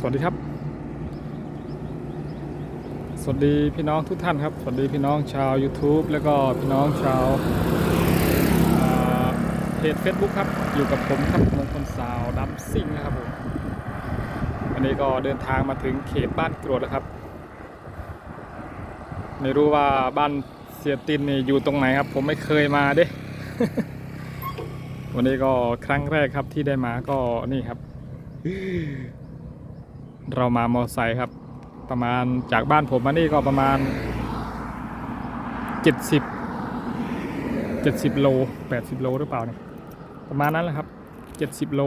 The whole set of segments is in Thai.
สวัสดีครับ สวัสดีพี่น้องทุกท่านครับ สวัสดีพี่น้องชาว YouTube แล้วก็พี่น้องชาวเพจ Facebook ครับ อยู่กับผมครับมงคลสาวดัมซิ่งนะครับผมวันนี้ก็เดินทางมาถึงเขตบ้านกรวดแล้วครับ ไม่รู้ว่าบ้านเสียตินนี่อยู่ตรงไหนครับ ผมไม่เคยมาเด้ วันนี้ก็ครั้งแรกครับที่ได้มาก็นี่ครับ เรามามอไซค์ครับ ประมาณจากบ้านผมมานี่ก็ประมาณ 70 70 โล 80 โลหรือเปล่าเนี่ยประมาณนั้นแหละครับ 70 โล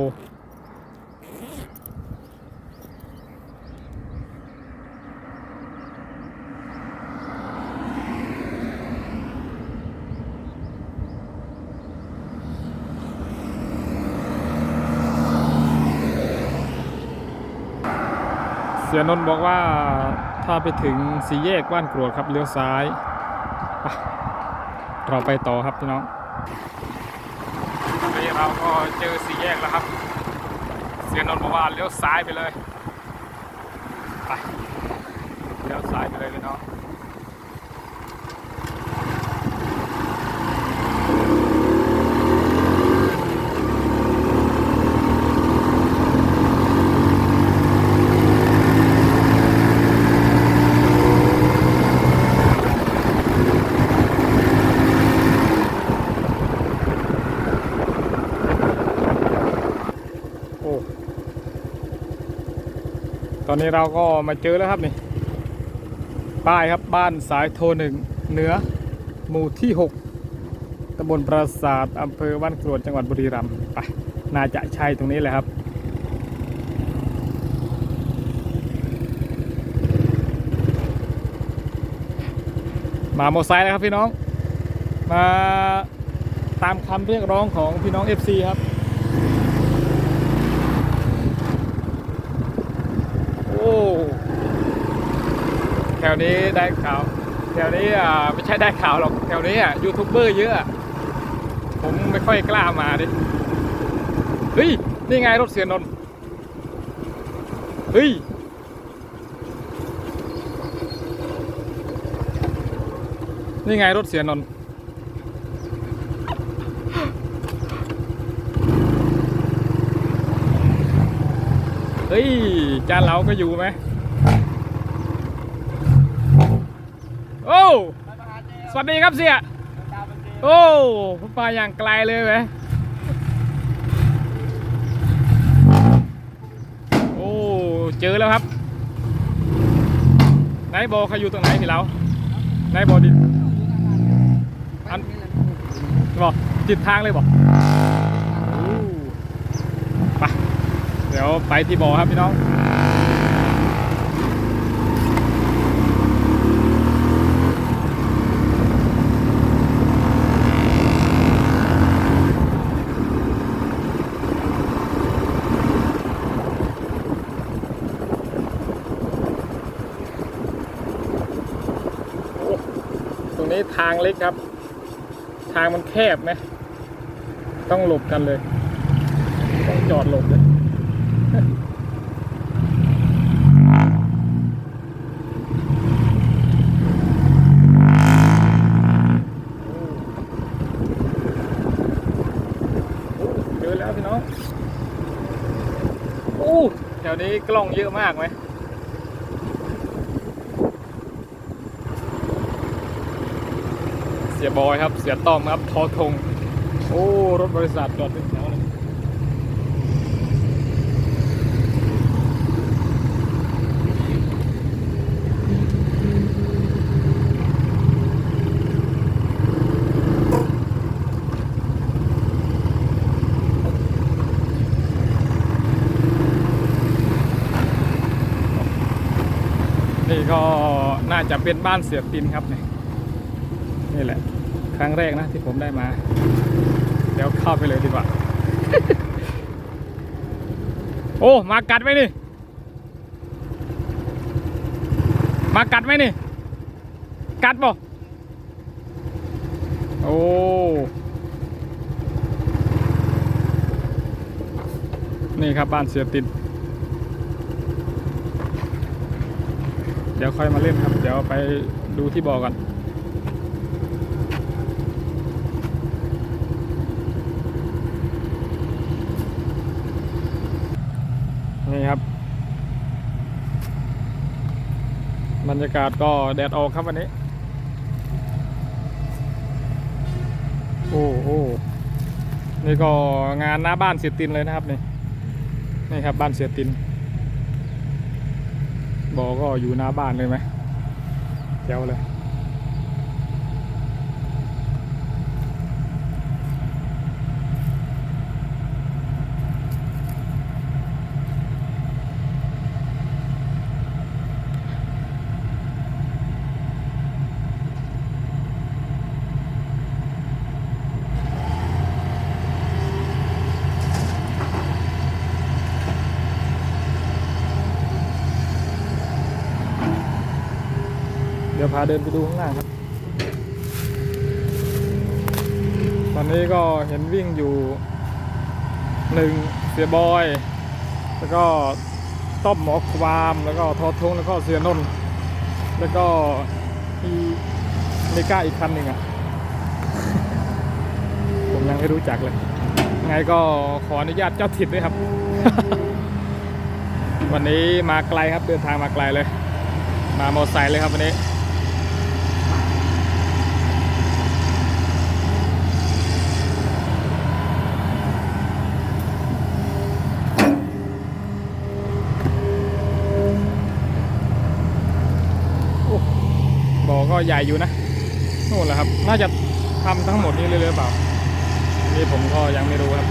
สียนนท์บอกว่าถ้าไปถึงสี่แยกบ้านกรวดครับเลี้ยวซ้ายเราไปต่อครับพี่น้องตอนนี้เราก็เจอสี่แยกแล้วครับ เสียนนท์บอกว่าเลี้ยวซ้ายไปเลยไปเลี้ยวซ้ายไปเลยพี่น้อง อนนี้เราก็มาเจอแล้วครับนี่ ป้ายครับบ้านสายโทรหนึ่งเหนือ หมู่ที่ 6ตำบลปราสาทอำเภอบ้านกรวดจังหวัดบุรีรัมย์ไปน่าจะใช่ตรงนี้แหละครับมาโมไซค์แล้วครับพี่น้อง มาตามคำเรียกร้องของพี่น้อง FC ครับ โอ้ แถวนี้ได้ข่าว แถวนี้อ่าไม่ใช่ได้ข่าวหรอก แถวนี้อะยูทูบเบอร์เยอะ ผมไม่ค่อยกล้ามาดิ เฮ้ย นี่ไงรถเสียนนเฮ้ย นี่ไงรถเสียนนท์ เฮ้ยจานเหลาก็อยู่ไหมโอ้สวัสดีครับเสียโอ้ผมมาอย่างไกลเลยไหมโอ้เจอแล้วครับไหนายบอเขาอยู่ตรงไหนพี่เราไหนายบอดิอันบอกจิดทางเลยบอกโอ้ไป เดี๋ยวไปที่บ่อครับพี่น้องตรงนี้ทางเล็กครับ ทางมันแคบไหมต้องหลบกันเลย ต้องจอดหลบเลย เจอแล้วพี่น้องโอ้แถวนี้กล้องเยอะมากไหมเสียบอยครับ เสียต้อมครับทอทง โอ้ รถบริษัทจอดเป็นแถว นี่ก็น่าจะเป็นบ้านเสียตินครับเนี่ยนี่แหละ ครั้งแรกนะที่ผมได้มา เดี๋ยวเข้าไปเลยดีกว่า โอ้มากัดไหมนี่ มากัดไหมนี่ กัดบ่โอ้นี่ครับบ้านเสียติน ดี๋ยวค่อยมาเล่นครับ เดี๋ยวไปดูที่บ่อก่อนนี่ครับ บรรยากาศก็แดดออกครับวันนี้ โอ้โหนี่ก็งานหน้าบ้านเสียตินเลยนะครับนี่นี่ครับบ้านเสียติน บอก็อยู่หน้าบ้านเลยไหมแจ๋วเลย พาเดินไปดูข้างล่างครับ ตอนนี้ก็เห็นวิ่งอยู่หนึ่งเสียบอย แล้วก็ต้อมหมอความแล้วก็ทอทงแล้วก็เสียนนท์แล้วก็อีเมก้าอีกคันหนึ่งอะ ผมยังไม่รู้จักเลย ไงก็ขออนุญาตเจ้าถิ่นด้วยครับ วันนี้มาไกลครับเดินทางมาไกลเลย มามอเตอร์ไซค์เลยครับวันนี้ โอ้บ่อก็ ใหญ่อยู่นะนู่นแหละครับ น่าจะทำทั้งหมดนี้เลยหรือเปล่านี่ผมก็ยังไม่รู้ครับ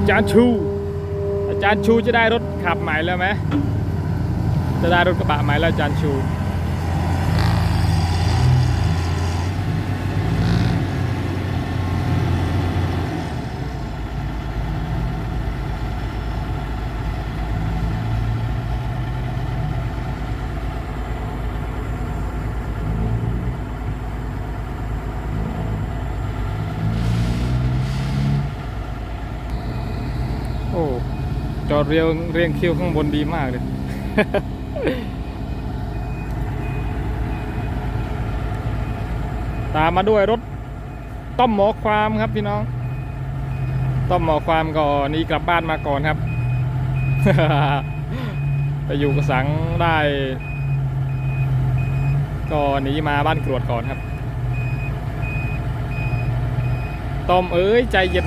อาจารย์ชู อาจารย์ชูจะได้รถขับใหม่แล้วไหมจะได้รถกระบะใหม่แล้วอาจารย์ชู โอ้จอดเรียงเรียงคิวข้างบนดีมากเลยตามมาด้วยรถต้อมหมอความครับพี่น้อง ต้อมหมอความก็หนีกลับบ้านมาก่อนครับไปอยู่กระสังได้ก็หนีมาบ้านกรวดก่อนครับ ต้อมเอ้ยใจเย็น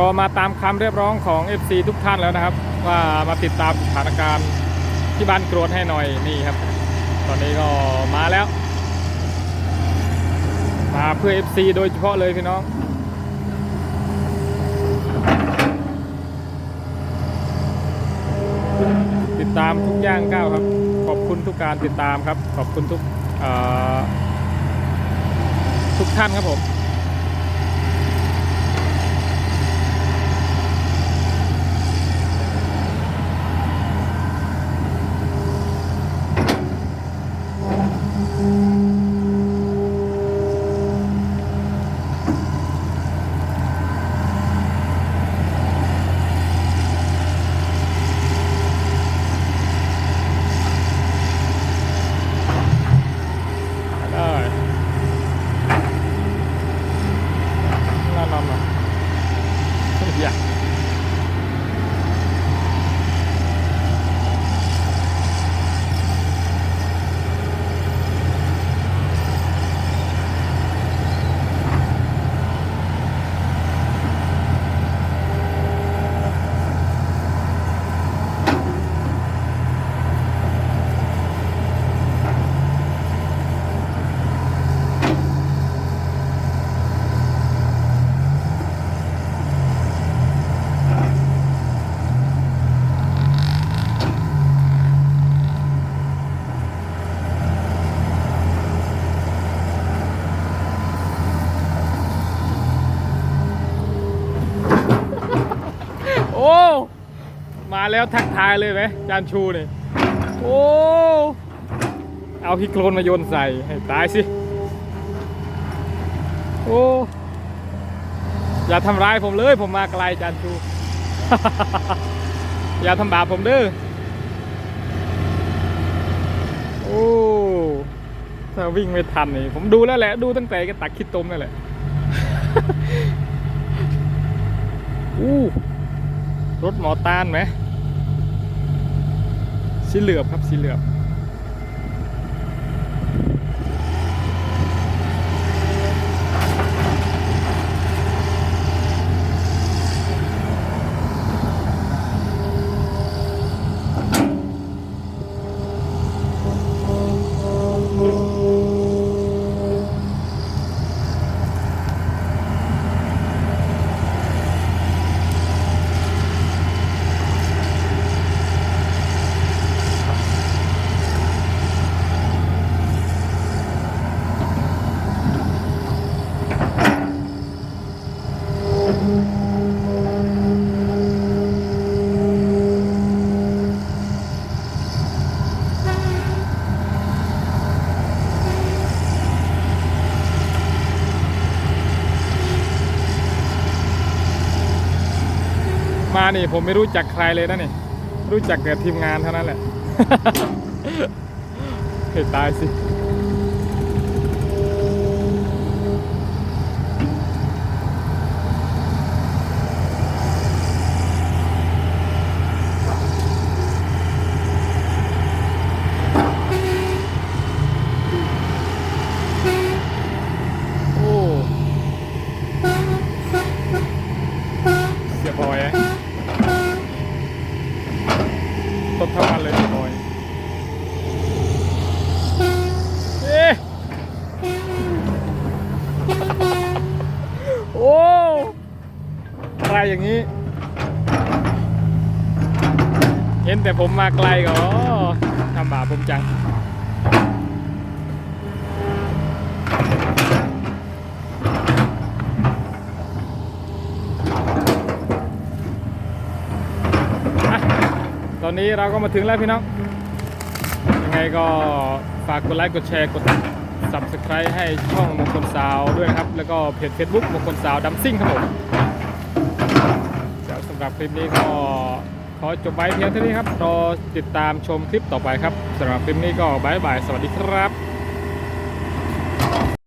ก็มาตามคำเรียกร้องของ FC ทุกท่านแล้วนะครับ ว่ามาติดตามสถานการณ์ที่บ้านกรวดให้หน่อยนี่ครับ ตอนนี้ก็มาแล้ว มาเพื่อ FC โดยเฉพาะเลยพี่น้องติดตามทุกย่างก้าวครับ ขอบคุณทุกการติดตามครับ ขอบคุณทุกทุกท่านครับผม ได้ มาแล้วทักทายเลยไหมจานชูนี่โอ้เอาพี่โคลนมาโยนใส่ให้ตายสิโอ้อย่าทำร้ายผมเลย ผมมาไกลจานชู อย่าทำบาปผมเด้อโอ้ถ้าวิ่งไม่ทันนี่ผมดูแล้วแหละดูตั้งแต่ก็ตักขี้ตมนั่นแหละอู้รถหมอตานไหม สีเหลือบครับสีเหลือบ นี่ผมไม่รู้จักใครเลยนะนี่รู้จักแต่ทีมงานเท่านั้นแหละเฮ้ยตายสิ โอ้ เสียบอยอะตบทั้งวันเลยเสียบอย เอ๊ะโอ้ อย่างนี้ เห็นแต่ผมมาไกลก็อ๋อทำบาปผมจังอะตอนนี้เราก็มาถึงแล้วพี่น้อง ยังไงก็ฝากกดไลค์กดแชร์กด subscribe ให้ช่องมงคลสาวด้วยนะครับ แล้วก็เพจ Facebook มงคลสาวดัมซิ่งครับผมเดี๋ยวสำหรับ คลิปนี้ก็ขอจบไว้เพียงเท่านี้ครับรอติดตามชมคลิปต่อไปครับสำหรับคลิปนี้ก็บายบาย สวัสดีครับ